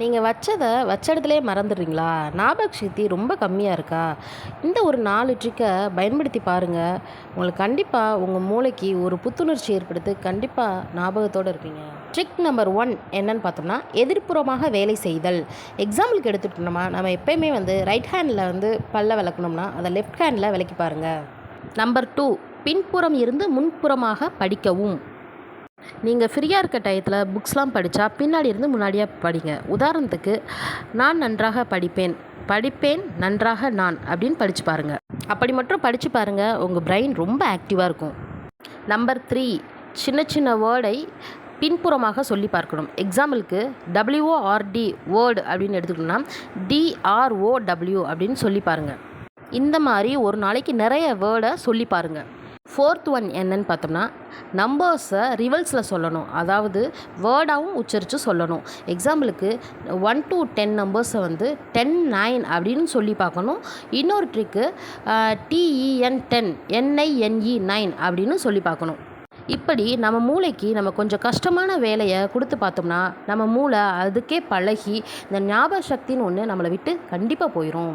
நீங்கள் வச்சதை வச்ச இடத்துலையே மறந்துடுறீங்களா? ஞாபக சக்தி ரொம்ப கம்மியாக இருக்கா? இந்த ஒரு நாலு ட்ரிக்கை பயன்படுத்தி பாருங்கள் உங்களுக்கு கண்டிப்பாக உங்கள் மூளைக்கு ஒரு புத்துணர்ச்சி ஏற்படுத்தி கண்டிப்பாக ஞாபகத்தோடு இருப்பீங்க. ட்ரிக் நம்பர் ஒன் என்னன்னு பார்த்தோம்னா எதிர்ப்புறமாக வேலை செய்தல். எக்ஸாம்பிளுக்கு எடுத்துக்கிட்டோம்னா நம்ம எப்பயுமே வந்து ரைட் ஹேண்டில் வந்து பல்ல விளக்கணும்னா அதை லெஃப்ட் ஹேண்டில் விளக்கி பாருங்கள் நம்பர் டூ பின்புறம் இருந்து முன்புறமாக படிக்கவும். நீங்கள் ஃப்ரீயாக இருக்க டயத்தில் புக்ஸ்லாம் படித்தா பின்னாடி இருந்து முன்னாடியாக படிங்க. உதாரணத்துக்கு நான் நன்றாக படிப்பேன். படிப்பேன் நன்றாக நான் அப்படின்னு படித்து பாருங்கள் அப்படி மட்டும் படித்து பாருங்கள் உங்கள் பிரெயின் ரொம்ப ஆக்டிவாக இருக்கும். நம்பர் த்ரீ சின்ன சின்ன வேர்டை பின்புறமாக சொல்லி பார்க்கணும். எக்ஸாம்பிளுக்கு டபிள்யூஓஆர்டி வேர்டு அப்படின்னு எடுத்துக்கிட்டோம்னா டிஆர்ஓடபிள்யூ அப்படின்னு சொல்லி பாருங்கள் இந்த மாதிரி ஒரு நாளைக்கு நிறைய வேர்டை சொல்லி பாருங்கள் ஃபோர்த் ஒன் என்னன்னு பார்த்தோம்னா நம்பர்ஸை ரிவல்ஸில் சொல்லணும். அதாவது வேர்டாகவும் உச்சரித்து சொல்லணும். எக்ஸாம்பிளுக்கு ஒன் டு டென் நம்பர்ஸை வந்து டென் நைன் அப்படின்னு சொல்லி பார்க்கணும். இன்னொரு trick T E N ten N I N E nine அப்படின்னு சொல்லி பார்க்கணும். இப்படி நம்ம மூளைக்கு நம்ம கொஞ்சம் கஷ்டமான வேலையை கொடுத்து பார்த்தோம்னா நம்ம மூளை அதுக்கே பழகி இந்த ஞாபக சக்தின்னு ஒன்று நம்மளை விட்டு கண்டிப்பாக போயிடும்